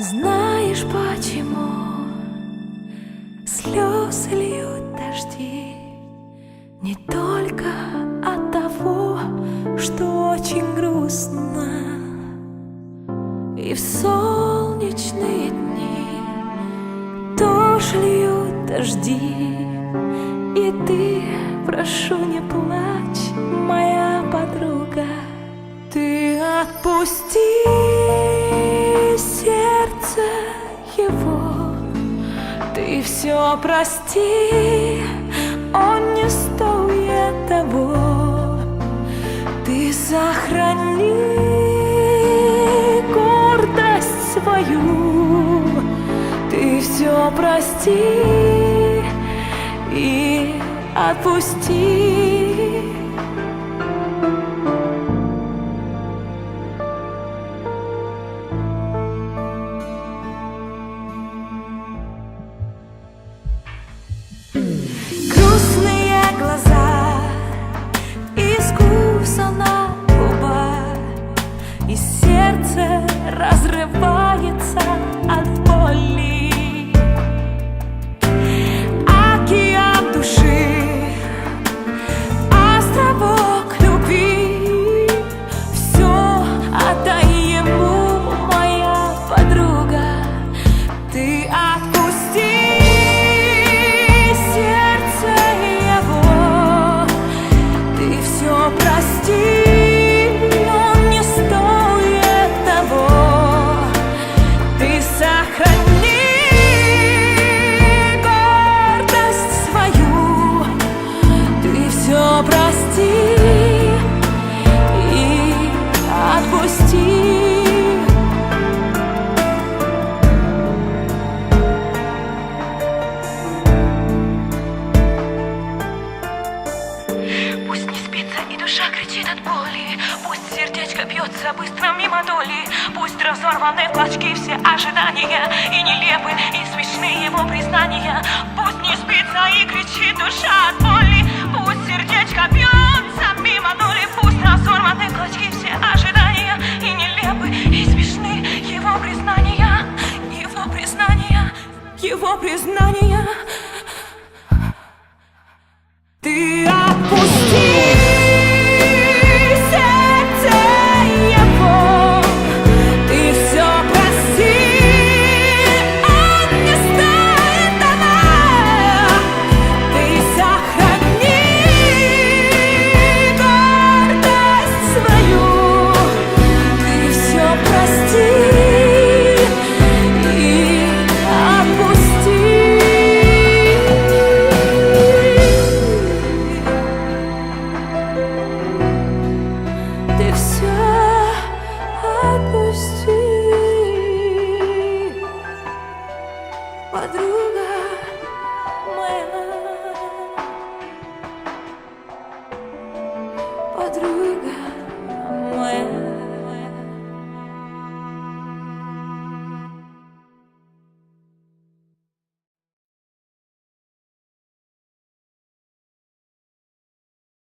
Знаешь почему слезы льют дожди? Не только от того, что очень грустно. И в солнечные дни тоже льют дожди. И ты, прошу, не плачь, моя подруга. Ты отпусти Ты все прости, он не стоит того Ты сохрани гордость свою. Ты все прости и отпусти душа кричит от боли. Пусть сердечко бьется быстро мимо доли. Пусть разорваны в клочки все ожидания И нелепы, и смешные его признания. Пусть не спится и кричит душа от боли. Пусть сердечко бьется мимо доли. Пусть разорваны в клочки все ожидания И нелепы, и смешны его признания. Его признания, его признания все отпусти, подруга моя, подруга.